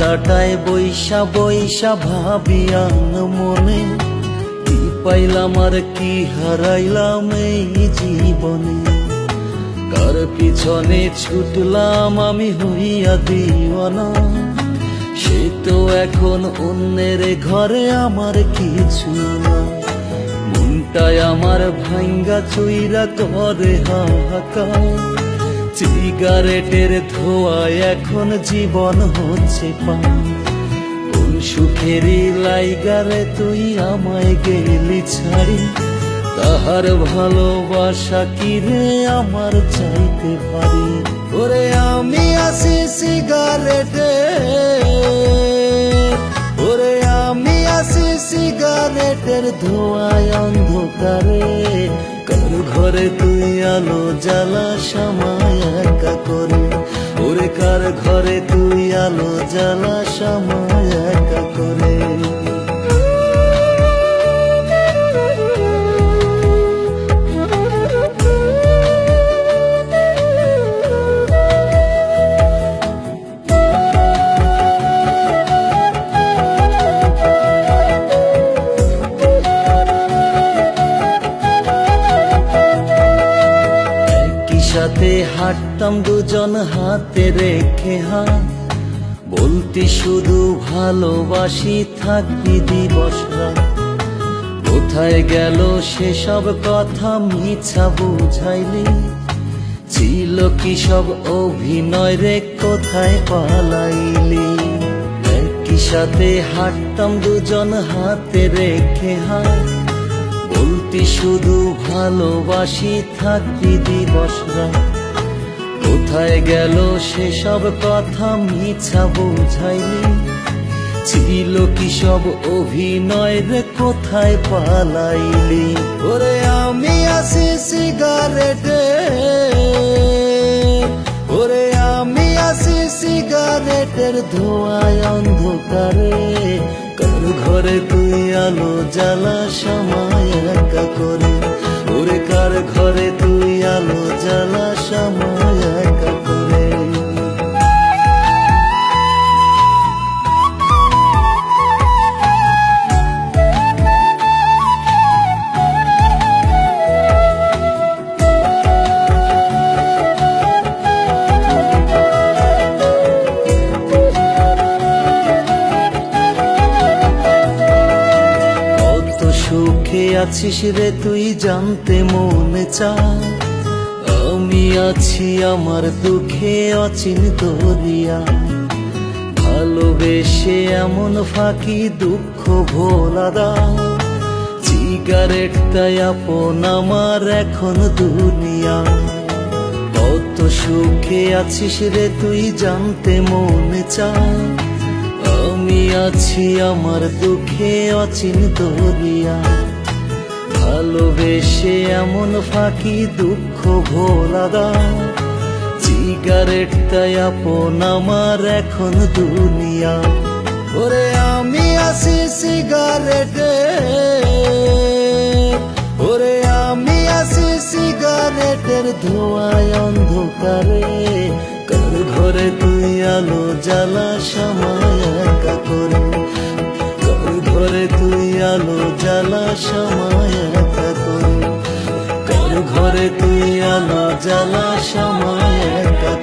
কাটায় বৈশা বৈশা ভাবিয়ান মনে। কি পাইলাম আর কি হারাইলাম এই জীবনে? কার পিছনে ছুটলাম আমি হইয়া দিওয়ানা। সে তো এখন অন্যের ঘরে আমার কিছু না। মনটায় আমার ভাঙ্গা চুইরা করে হাহাকার। সিগারেটের ধোয়ায় এখন জীবন হচ্ছে পা সুখেরই লাইগারে তুই আমায় গেলি ছাড়ি। তাহার ভালোবাসা কি রে আমার চাইতে পারি? ওরে আমি আসি সিগারেটে। ওরে আমি আসি সিগারেটের ধোঁয়ায় অন্ধকারে। কার ঘরে তুই আলো জ্বালা সময় একা করে। ওরে কার ঘরে তুই আলো জ্বালা সময় সাথে হাঁটতাম দুজন হাতে রেখে হাত বলতি শুধু ভালোবাসি, থাকবি দিবস। কোথায় গেল সেসব কথা মিছা বুঝাইলি? ছিল কি সব অভিনয় রে, কোথায় পালাইলি? একই সাথে হাঁটতাম দুজন হাতে রেখে হাত বলতি শুধু ভালোবাসি থাকবি দিবস। কোথায় গেল সেসব কথা মিছা বুঝাইলি ছিল কি সব অভিনয় রে কোথায় পালাইলি? ওরে আমি আসি সিগারেটে। ওরে আমি আসি সিগারেটের ধোঁয়ায় অন্ধকারে। কার তুই আলো জ্বালা সময় একা করে। ওরে কার ঘরে তুই আলো জ্বালা সময় আছিস রে তুই জানতে মনে চায়। আমি আছি আমার দুঃখে অচিন দরিয়া। ভালোবেসে এমন ফাঁকি দুঃখ ভোলা দাও। সিগারেটটাই আপন আমার এখন দুনিয়া। কত সুখে আছিস রে তুই জানতে মনে চায়। আমি আছি আমার দুঃখে অচিন দরিয়া। ভালোবেসে এমন ফাঁকি দুঃখ ভোলা দাও। সিগারেটটাই আপন আমার এখন দুনিয়া। ওরে আমি আছি সিগারেটে ওরে আমি আছি সিগারেটের ধোঁয়ায় অন্ধকারে। কার ঘরে তুই আলো জ্বালা সময় একা করে? কার ঘরে তুই আলো জ্বালা সময় ঘরে তুই আলো জ্বালা সময়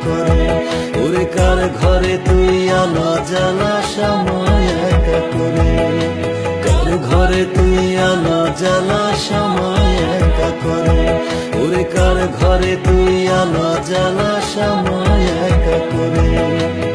করে ওরে কার ঘরে তুই আলো জ্বালা সময় একা করে কার ঘরে তুই আলো জ্বালা সময় একা করে ওরে কার ঘরে তুই আলো জ্বালা সময় করে